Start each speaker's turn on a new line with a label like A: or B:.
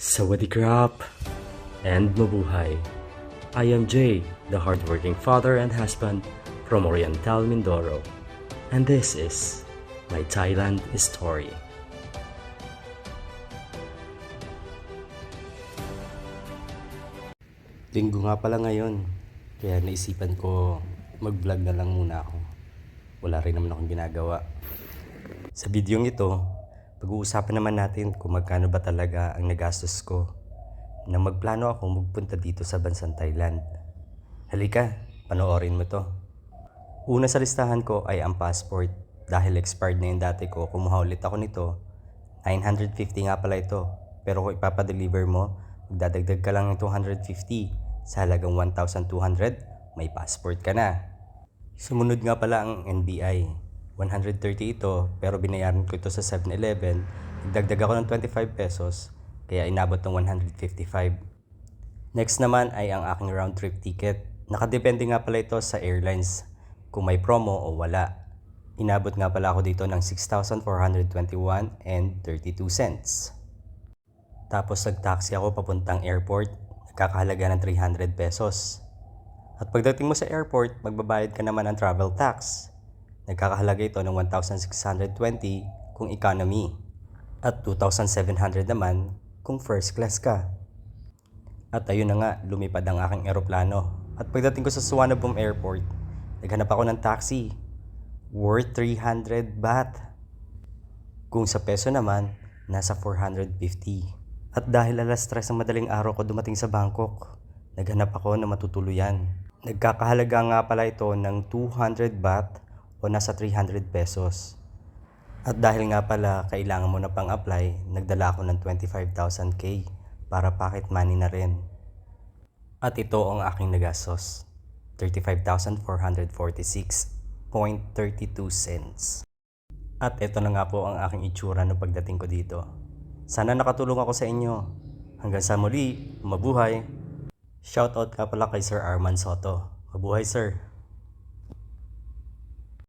A: Sawadee krap and mabuhay. I am Jay, the hardworking father and husband from Oriental Mindoro, and this is my Thailand story. Linggo nga pala ngayon, kaya naisipan ko mag-vlog na lang muna ako. Wala rin naman akong ginagawa. Sa bidyong ito, pag-uusapan naman natin kung magkano ba talaga ang nagastos ko na magplano ako magpunta dito sa bansang Thailand. Halika, panoorin mo to. Una sa listahan ko ay ang passport. Dahil expired na yung dati ko, kumuha ulit ako nito. 950 nga pala ito. Pero kung ipapadeliver mo, magdadagdag ka lang ng 250. Sa halagang 1,200, may passport ka na. Sumunod nga pala ang NBI. 130 ito, pero binayaran ko ito sa 7-Eleven. Nagdagdag ako ng 25 pesos, kaya inabot ng 155. Next naman ay ang aking round trip ticket. Nakadepende nga pala ito sa airlines kung may promo o wala. Inabot nga pala ako dito ng 6,421 and 32 cents. Tapos nag-taxi ako papuntang airport, nagkakahalaga ng 300 pesos. At pagdating mo sa airport, magbabayad ka naman ng travel tax. Nagkakahalaga ito ng 1,620 kung economy at 2,700 naman kung first class ka. At ayun na nga, lumipad ang aking eroplano. At pagdating ko sa Suvarnabhumi Airport, naghanap ako ng taxi worth 300 baht. Kung sa peso naman, nasa 450. At dahil alas 3 ng madaling araw ko dumating sa Bangkok, naghanap ako ng matutuluyan. Nagkakahalaga nga pala ito ng 200 baht o nasa 300 pesos. At dahil nga pala kailangan mo na pang apply, nagdala ako ng 25,000k para pocket money na rin. At ito ang aking nagastos. 35,446.32 cents. At ito na nga po ang aking itsura no pagdating ko dito. Sana nakatulong ako sa inyo. Hanggang sa muli, mabuhay. Shoutout ka pala kay Sir Arman Soto. Mabuhay sir.